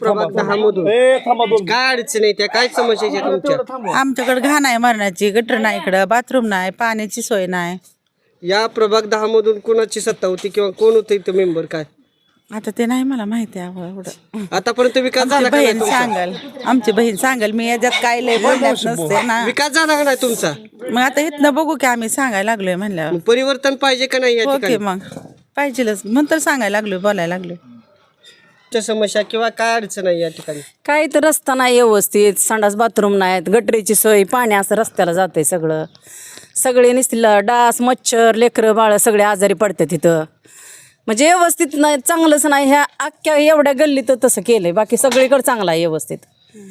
प्रभाग दहा मधून ए थांबा दोन काय अडचण आहे त्या? काय समस्या आहेत तुमच्या? आमच्याकडे घाण आहे मरणाची गटर नाही इकडं बाथरूम नाही पाण्याची सोय नाही. या प्रभाग दहा मधून कोणाची सत्ता होती किंवा कोण होते इथं मेंबर काय? आता ते नाही मला माहिती आहे एवढं. आतापर्यंत विकास आमची झाला का नाही बहीण तुमचा? सांगल आमची बहीण सांगल मी याच्यात काय लय बोलण्यात नसते ना. विकास झाला का नाही तुमचा? मग आता इथनं बघू की आम्ही सांगायला लागलोय म्हणल्यावर. मग परिवर्तन पाहिजे का नाही या ओके ठिकाणी? मग. पाहिजेलच. नंतर सांगायला लागलोय बोलायला लागलोय. तुमच्या समस्या किंवा काय अडचण आहे या ठिकाणी? काय तर रस्ता नाही व्यवस्थित संडास बाथरूम नाहीत गटरीची सोय पाणी असं रस्त्याला जातंय सगळं. सगळे निसतील डास मच्छर लेकरं बाळ सगळे आजारी पडतात तिथं म्हणजे व्यवस्थित नाही चांगलंच नाही ह्या अख्ख्या एवढ्या गल्लीत तसं केलंय बाकी सगळीकडे चांगलं आहे व्यवस्थित.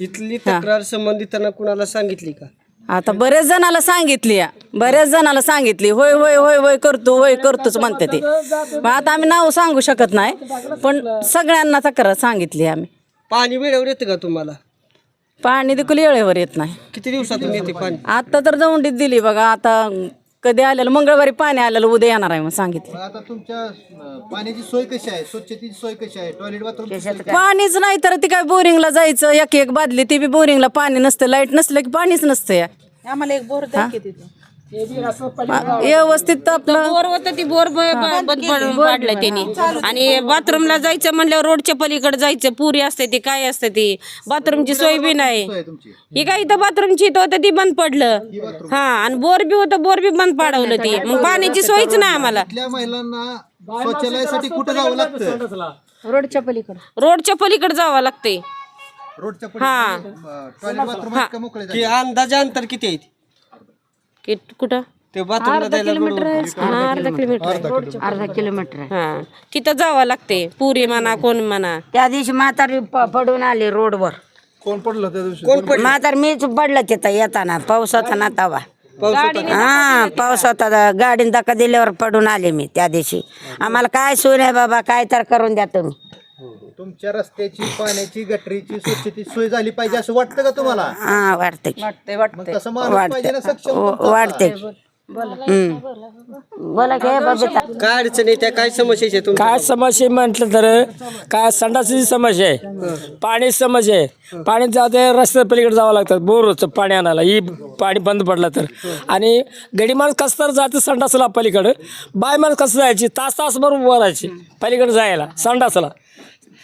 इथली तक्रार संबंधितांना कुणाला सांगितली का? आता बऱ्याच जणाला सांगितली या. बऱ्याच जणाला सांगितली. होय होय होय होय करतो होय करतोच म्हणते ते. मग आता आम्ही नाव सांगू शकत नाही पण सगळ्यांना तक्रार सांगितली आम्ही. पाणी वेळेवर येतं का तुम्हाला? पाणी देखील वेळेवर येत नाही. किती दिवसातून येते पाणी? आता तर दौंडीत दिली बघा आता कधी आलेलं मंगळवारी पाणी आलेलं उद्या येणार आहे मग सांगितलं. आता तुमच्या अं, पाण्याची सोय कशी आहे? स्वच्छतेची सोय कशी आहे? टॉयलेट बाथरूम पाणीच नाही तर ती काय बोरिंगला जायचं एक एक बादली ती बी बोरिंगला पाणी नसतं लाइट नसलं की पाणीच नसतं या. आम्हाला एक बोर द्या की तिथं. व्यवस्थित आपलं बोर होतं ती बोर पाडलं त्यांनी. आणि बाथरूमला जायचं म्हणल्यावर रोडच्या पलीकडे जायचं. पुरी असते ती काय असते ती? बाथरूमची सोय बी नाही. तुमची. ही काय इथं बाथरूमची इथं होतं ती बंद पडलं. हा आणि बोर बी होतं बोर बी बंद पाडवलं ती. मग पाण्याची सोयच नाही आम्हाला. महिलांना शौचालयासाठी कुठं जावं लागतं? रोडच्या पलीकडे. रोडच्या पलीकडे जावं लागते रोडच्या पलीकडे टॉयलेट बाथरूम आहेत का मोकळे की अंदाजे अंतर किती आहे की कुठं? ते बाथरूमला जायला. हा, अर्धा किलोमीटर अर्धा किलोमीटर. हा. तिथं जावं लागते. पुरी म्हणा कोण म्हणा. त्या दिवशी म्हातारी प- पडून आली रोडवर. कोण पडलं त्या दिवशी? कोण पडलं? म्हातार मीच पडलं तिथं येताना. पाऊस होता ना तवा हा पाऊस होता गाडीने धक्का दिल्यावर पडून आले मी त्या दिवशी. आम्हाला काय सोय नाही बाबा काय तर करून द्या तुम्ही. तुमच्या रस्त्याची पाण्याची गटरीची स्वच्छतेची सोय झाली पाहिजे असं वाटतं का तुम्हाला? हा वाटते मग तसं माणूस पाहिजे ना सक्षम वाटते. बोला. की बबिता काय अडचण आहे? त्या काय समस्या आहेत तुमच्या? काय समस्या म्हटलं तर काय संडासाची समस्या आहे पाणी समस्या आहे. पाणी जाते रस्त्या पलीकडे जावं लागतं बोरचं पाणी आणायला ही पाणी बंद पडलं तर. आणि गडी माणूस कसं तर जातं संडासला पलीकडं. बाय माणूस कसं जायची तास तास बरोबर उभं राहायची पलीकडे जायला संडासला.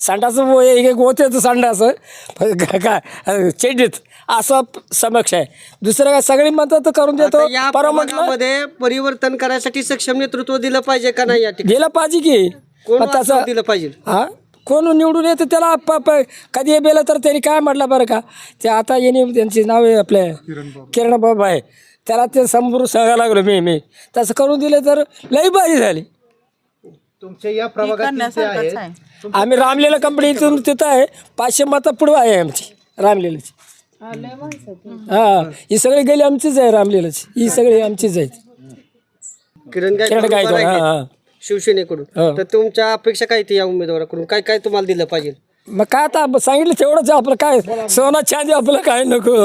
संडास एक एक होते तर संडास. काय चेडीत. असं समक्ष आहे. दुसरं काय सगळी तर करून देतो. आता या परवा म्हटलं प्रभागामध्ये परिवर्तन करायसाठी सक्षम नेतृत्व दिलं पाहिजे का नाही या ठिकाणी? गेलं पाहिजे की. कोण मग दिलं पाहिजे? हा? कोण निवडून येतं त्याला प- प- कधी हे बेलं तर त्यांनी काय म्हटलं बरं का? ते आता येणे त्यांचे नाव आहे आपले. किरण बाबा आहे. त्याला ते समोर सांगायला लागलो मी मी. तसं करून दिले तर लई बारी झाली. तुमच्या या प्रभागात ते आहेत आहे. आम्ही रामलीला कंपनी इथून तिथं आहे. पाचशे मतं पुढं आहे आमची रामलीलाची. हा ही सगळी गेली आमचीच आहे रामलीलाची. ही सगळी आमचीच आहेत. किरण किरण गायकवाड हा. हा. शिवसेनेकडून. हो. तर तुमच्या अपेक्षा काय ते या उमेदवाराकडून? काय काय तुम्हाला दिलं पाहिजे? मग काय आता सांगितलं तेवढंच आहे आपलं काय? सोनं चांदी आपलं काय नको?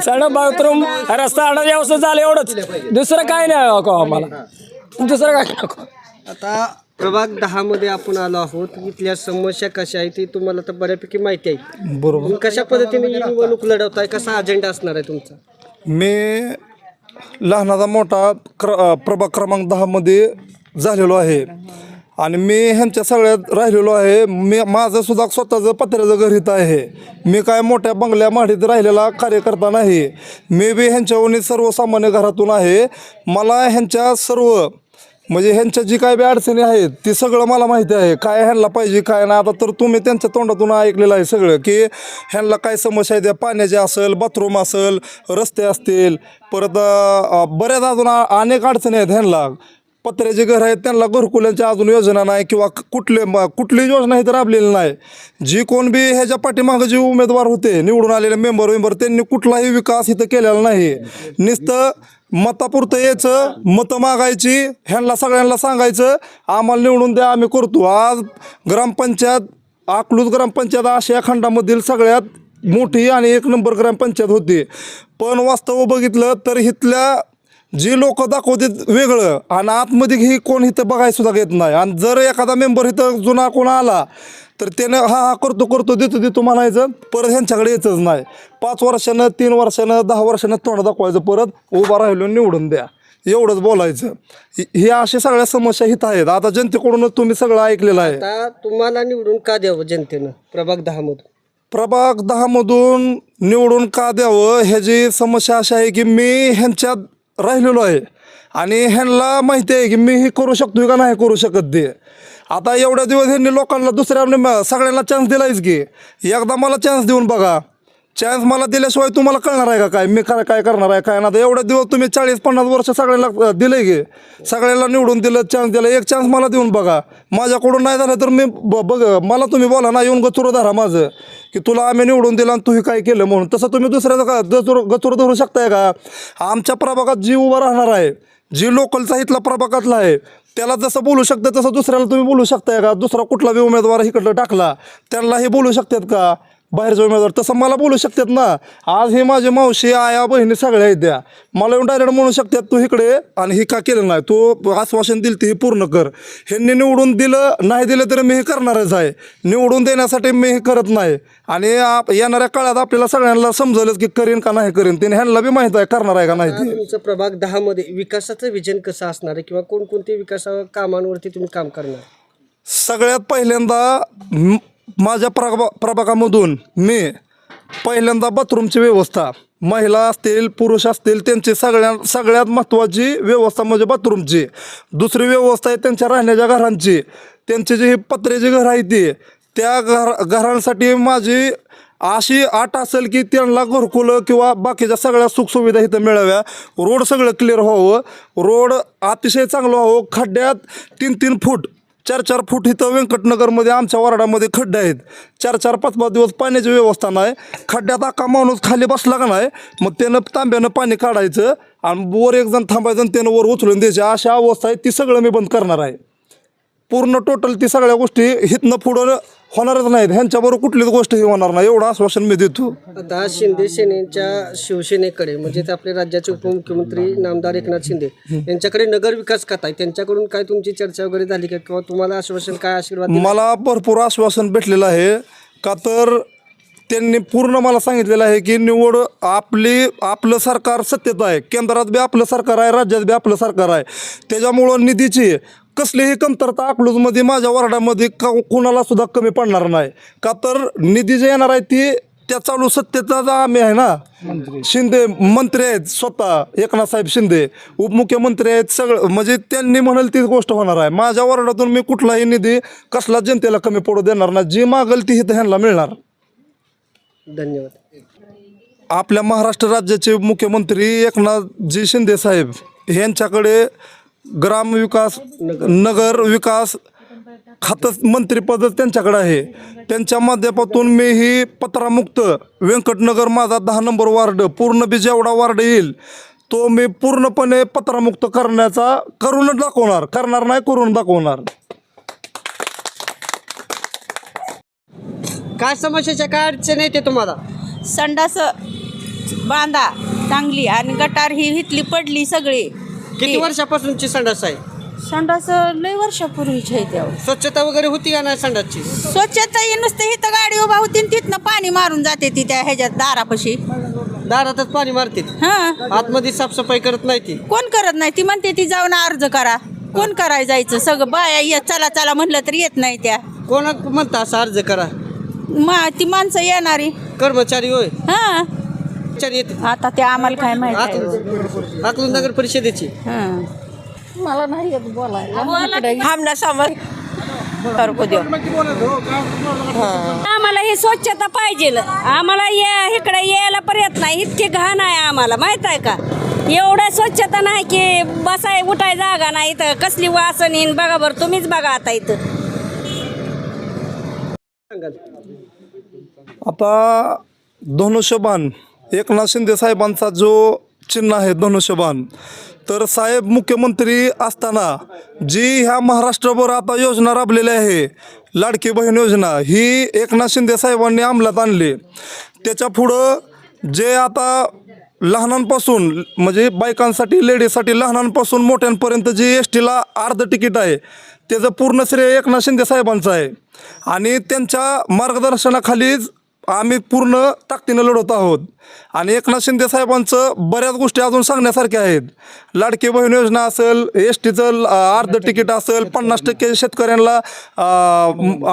सगळं बाथरूम रस्ता आणा व्यवस्था झालं एवढंच. दुसरं काय नाही नको आम्हाला. दुसरं काय नको? आता प्रभाग दहा मध्ये आपण आलो आहोत. इथल्या समस्या कशा आहेत ती तुम्हाला तर बऱ्यापैकी माहिती आहे. बरोबर. कशा पद्धतीने ही निवडणूक लढवताय? कसा अजेंडा असणार आहे तुमचा? मी लहानाचा मोठा क्र प्रभाग क्रमांक दहामध्ये झालेलो आहे. आणि मी ह्यांच्या सगळ्यात राहिलेलो आहे. मी माझं सुद्धा स्वतःचं पत्र्याचं घर इथं आहे. मी काय मोठ्या बंगल्या माडीत राहिलेला कार्यकर्ता नाही. मी बी ह्यांच्यावरून सर्वसामान्य घरातून आहे. मला ह्यांच्या सर्व म्हणजे ह्यांच्या जी काय बी अडचणी आहेत ती सगळं मला माहिती आहे. काय ह्यांना पाहिजे काय नाही. आता तर तुम्ही त्यांच्या तोंडातून ऐकलेलं आहे सगळं की ह्यांना काय समस्या आहे त्या पाण्याच्या असेल बाथरूम असेल रस्ते असतील परत बऱ्याच अजून अनेक अडचणी आहेत ह्यांना. पत्र्याचे घर आहेत त्यांना घरकुल्यांची अजून योजना नाही किंवा कुठले कुठली योजना इथं राबलेली नाही. जी कोण बी ह्याच्या पाठीमागं जे उमेदवार होते निवडून आलेले मेंबर वेंबर त्यांनी कुठलाही विकास इथं केलेला नाही. नुसतं मतापुरतं यायचं मतं मागायची ह्यांना सगळ्यांना सांगायचं आम्हाला निवडून द्या आम्ही करतो. आज ग्रामपंचायत अकलूज ग्रामपंचायत आशिया खंडामधील सगळ्यात मोठी आणि एक नंबर ग्रामपंचायत होती. पण वास्तव बघितलं तर इथल्या जी लोक दाखवतात वेगळं आणि आतमध्ये ही कोण इथं बघायला सुद्धा घेत नाही. आणि जर एखादा मेंबर इथं जुना कोण आला तर त्याने हा हा करतो करतो देतो देतो म्हणायचं परत ह्यांच्याकडे यायचंच नाही. पाच वर्षानं तीन वर्षानं दहा वर्षानं तोंड दाखवायचं परत उभा राहिलो निवडून द्या. एवढंच बोलायचं. हि- अशा सगळ्या समस्या हित आहेत. आता जनतेकडूनच तुम्ही सगळं ऐकलेलं आहे. आता तुम्हाला निवडून का द्यावं जनतेनं? प्रभाग दहा मधून प्रभाग दहामधून निवडून का द्यावं? ह्याची समस्या अशी आहे की मी ह्यांच्यात राहिलेलो आहे. आणि ह्यांना माहिती आहे की मी हे करू शकतो का नाही करू शकत ते. आता एवढ्या दिवस ह्यांनी लोकांना दुसऱ्या सगळ्यांना चान्स दिलायच की. एकदा मला चान्स देऊन बघा. चान्स मला दिल्याशिवाय तुम्हाला कळणार आहे का काय? मी काय काय करणार आहे काय ना आता एवढ्या दिवस तुम्ही चाळीस पन्नास वर्ष सगळ्याला दिले गे सगळ्याला निवडून दिलं चान्स दिला. एक चान्स मला देऊन बघा. माझ्याकडून नाही झालं तर मी ब बघ मला तुम्ही बोला ना येऊन गचुरं धरा माझं. की तुला आम्ही निवडून दिलं आणि तू हे काय केलं म्हणून. तसं तुम्ही दुसऱ्याचं का गचुर गचुरं धरू शकताय का? आमच्या प्रभागात जी उभा राहणार आहे जी लोकलचा इथला प्रभागातला आहे त्याला जसं बोलू शकतं तसं दुसऱ्याला तुम्ही बोलू शकताय का? दुसरा कुठला बी उमेदवार इकडलं टाकला त्यांनाही बोलू शकतात का? बाहेरचे उमेदवार तसं मला बोलू शकतात ना. आज हे माझे मावशी आया बहिणी सगळ्या आहेत द्या मला येऊन डायरेक्ट म्हणू शकतात तू इकडे आणि हे का केलं नाही? तू आश्वासन दिलं ते हे पूर्ण कर. ह्यांनी निवडून दिलं नाही दिलं तर मी हे करणारच आहे. निवडून देण्यासाठी मी हे करत नाही. आणि आप येणाऱ्या काळात आपल्याला सगळ्यांना समजलंच की करीन का नाही करीन. त्याने ह्यांना बी माहीत आहे करणार आहे का नाही ते. तुमचं प्रभाग दहा मध्ये विकासाचं विजन कसं असणार आहे? किंवा कोणकोणते विकासा कामांवरती तुम्ही काम करणार? सगळ्यात पहिल्यांदा माझ्या प्रभा प्रभागामधून मी पहिल्यांदा बाथरूमची व्यवस्था. महिला असतील पुरुष असतील त्यांची सगळ्या सगळ्यात महत्त्वाची व्यवस्था म्हणजे बाथरूमची. दुसरी व्यवस्था आहे त्यांच्या राहण्याच्या घरांची. त्यांची जी पत्र्याची घरं आहे ती त्या घर घरांसाठी माझी अशी आट असेल की त्यांना घरकुलं किंवा बाकीच्या सगळ्या सुखसुविधा इथं मिळाव्या. रोड सगळं क्लिअर व्हावं. रोड अतिशय चांगलं व्हावं. खड्ड्यात तीन तीन फूट चार चार फूट इथं व्यंकटनगरमध्ये आमच्या वार्डामध्ये खड्डे आहेत. चार चार पाच पाच दिवस पाण्याची व्यवस्था नाही. खड्ड्यात अख्खा माणूस खाली बसला का नाही? मग त्यानं तांब्यानं पाणी काढायचं आणि वर एक जण थांबायचं आणि त्यानं वर उचलून द्यायची. अशा अवस्था आहे ती सगळं मी बंद करणार आहे. पूर्ण टोटल ती सगळ्या गोष्टी हितनं पुढं होणारच नाहीत ह्यांच्याबरोबर कुठलीच गोष्ट ही होणार नाही. एवढं आश्वासन मी देतो. आता शिंदे सेनेच्या शिवसेनेकडे म्हणजे ते आपले राज्याचे उपमुख्यमंत्री नामदार एकनाथ शिंदे यांच्याकडे नगर विकास कथा आहे. त्यांच्याकडून काय तुमची चर्चा वगैरे झाली का? किंवा तुम्हाला आश्वासन काय आशीर्वाद दिला? मला भरपूर आश्वासन भेटलेलं आहे. का तर त्यांनी पूर्ण मला सांगितलेलं आहे की निवड आपली आपलं सरकार सत्तेत आहे. केंद्रात बी आपलं सरकार आहे राज्यात बी आपलं सरकार आहे. त्याच्यामुळं निधीची कसलीही कमतरता अकलूजमध्ये माझ्या वार्डामध्ये का कुणाला सुद्धा कमी पडणार नाही. का तर निधी जे येणार आहे ती त्या चालू सत्तेचा आम्ही आहे ना. शिंदे मंत्री आहेत स्वतः. एकनाथ साहेब शिंदे. उपमुख्यमंत्री आहेत सगळं. म्हणजे त्यांनी म्हणाल तीच गोष्ट होणार आहे. माझ्या वार्डातून मी कुठलाही निधी कसला जनतेला कमी पडू देणार नाही. जी मागल ती इथं ह्यांना मिळणार. धन्यवाद. आपल्या महाराष्ट्र राज्याचे मुख्यमंत्री एकनाथजी शिंदे साहेब यांच्याकडे ग्रामविकास नगर विकास खातं मंत्रिपदच त्यांच्याकडे आहे. त्यांच्या माध्यमातून मी ही पत्रामुक्त व्यंकटनगर माझा दहा नंबर वार्ड पूर्ण बी जेवढा वार्ड येईल. तो मी पूर्णपणे पत्रामुक्त करण्याचा करूनच दाखवणार करणार नाही करून दाखवणार. काय समस्याच्या काय अडचण येते तुम्हाला? संडास बांधा चांगली आणि गटार ही हितली पडली सगळी. किती वर्षापासूनची संडास आहे? संडास लय वर्षापूर्वीची आहे त्या स्वच्छता वगैरे होती का नाही संडासची? स्वच्छता ही नुसतं इथं गाडी उभा होती आणि तिथनं पाणी मारून जाते ती त्या ह्याच्यात दारापाशी. दारातच पाणी मारते हां. आतमध्ये साफसफाई करत नाही ती. कोण करत नाही? ती म्हणते ती जाऊन अर्ज करा. कोण करायला जायचं? सगळं बाया येत चला चला म्हणलं तर येत नाही त्या. कोणा म्हणता असा अर्ज करा? मा ती माणसं येणारी. कर्मचारी होय. हां. येते. आता ते आम्हाला काय माहीत नगर परिषदेची. हां. आमना समज. करको देऊ आम्हाला ही स्वच्छता पाहिजे आम्हाला या इकडे यायला पर्यंत नाही. इतकी घाण आहे आम्हाला माहीत आहे का? एवढं स्वच्छता नाही की बसाय उठाय जागा नाही इथं. कसली वासन येईन बघा बरं तुम्हीच बघा आता इथं. आता धनुष्यबाण एकनाथ शिंदे साहेबांचा जो चिन्ह आहे धनुष्यबाण तर साहेब मुख्यमंत्री असताना जी ह्या महाराष्ट्रभर आता योजना राबलेली आहे लाडकी बहीण योजना ही एकनाथ शिंदे साहेबांनी अंमलात आणली. त्याच्या पुढं जे आता लहानांपासून म्हणजे बायकांसाठी लेडीजसाठी लहानांपासून मोठ्यांपर्यंत जी एस टीला अर्ध तिकीट आहे त्याचं पूर्ण श्रेय एकनाथ शिंदे साहेबांचं आहे. आणि त्यांच्या मार्गदर्शनाखालीच आम्ही पूर्ण ताकदीनं लढवत आहोत. आणि एकनाथ शिंदे साहेबांचं बऱ्याच गोष्टी अजून सांगण्यासारख्या आहेत. लाडकी बहीण योजना असेल एस टीचं अर्ध तिकीट असेल पन्नास टक्के शेतकऱ्यांना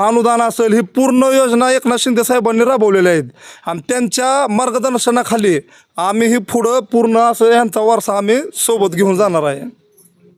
अनुदान असेल ही पूर्ण योजना एकनाथ शिंदे साहेबांनी राबवलेल्या आहेत. आणि त्यांच्या मार्गदर्शनाखाली आम्ही ही पुढं पूर्ण असं ह्यांचा वारसा आम्ही सोबत घेऊन जाणार आहे.